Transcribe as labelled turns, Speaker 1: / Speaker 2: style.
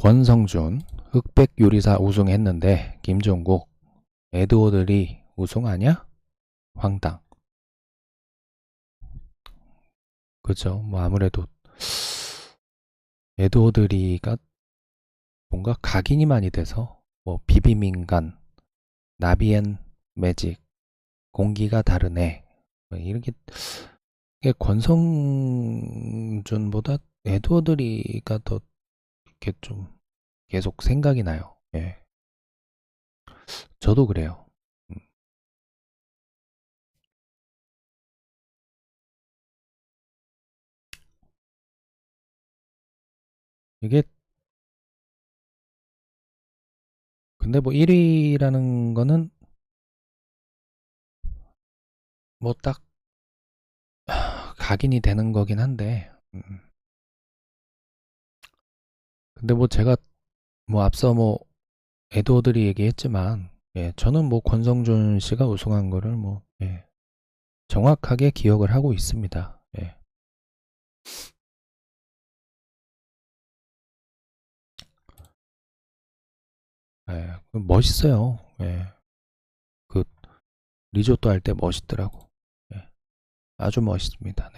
Speaker 1: 권성준 흑백 요리사 우승했는데 김종국 에드워드리 우승하냐? 황당. 그죠? 뭐 아무래도 에드워드리가 뭔가 각인이 많이 돼서 뭐 비비민간, 나비엔 매직, 공기가 다르네 뭐 이렇게 권성준보다 에드워드리가 더 이렇게 좀 계속 생각이 나요. 예. 저도 그래요. 음. 이게 근데 뭐 1위라는 거는 뭐 딱 각인이 되는 거긴 한데 음. 근데 뭐 제가 뭐 앞서 뭐 에드워드리 얘기했지만 예, 저는 뭐 권성준 씨가 우승한 거를 뭐 예, 정확하게 기억을 하고 있습니다. 예. 예, 그 멋있어요. 예. 그 리조또 할 때 멋있더라고. 예. 아주 멋있습니다. 네.